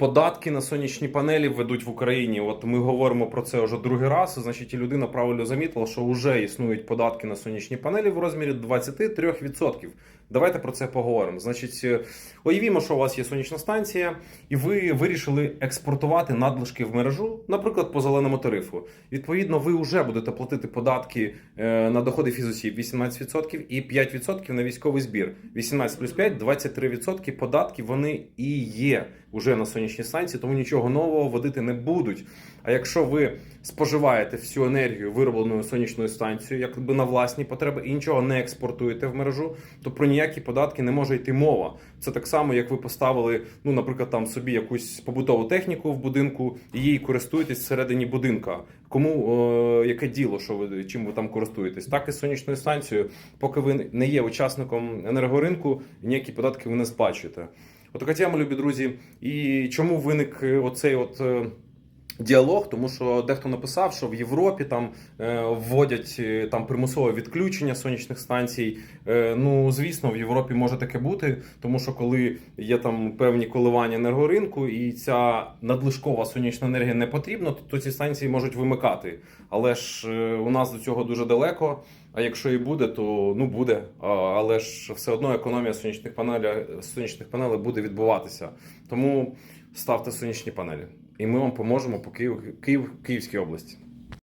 Податки на сонячні панелі введуть в Україні. От ми говоримо про це вже другий раз. Значить, і людина правильно замітила, що вже існують податки на сонячні панелі в розмірі 23%. Давайте про це поговоримо. Значить, е, уявімо, що у вас є сонячна станція, і ви вирішили експортувати надлишки в мережу, наприклад, по зеленому тарифу. Відповідно, ви вже будете платити податки е, на доходи фізосіб 18% і 5% на військовий збір. 18 плюс 5 – 23% податки вони і є уже на сонячній станції, тому нічого нового вводити не будуть. А якщо ви споживаєте всю енергію, вироблену сонячною станцією, якби на власні потреби, і нічого не експортуєте в мережу, то про ніякі податки не може йти мова. Це так само, як ви поставили, ну, наприклад, там собі якусь побутову техніку в будинку і її користуєтесь всередині будинка. Кому е, яке діло, що ви чим ви там користуєтесь? Так і сонячною станцією, поки ви не є учасником енергоринку, ніякі податки ви не сплачуєте. Отака тема, любі друзі. І чому виник е, оцей от. Діалог, тому що дехто написав, що в Європі там е, вводять е, там примусове відключення сонячних станцій. Е, ну звісно, в Європі може таке бути, тому що коли є там певні коливання енергоринку, і ця надлишкова сонячна енергія не потрібна, то, ці станції можуть вимикати. Але ж у нас до цього дуже далеко. А якщо і буде, то ну буде. Але ж все одно економія сонячних панелей, сонячних панелей буде відбуватися. Тому ставте сонячні панелі. І ми вам поможемо по Київ, Київ, Київській області.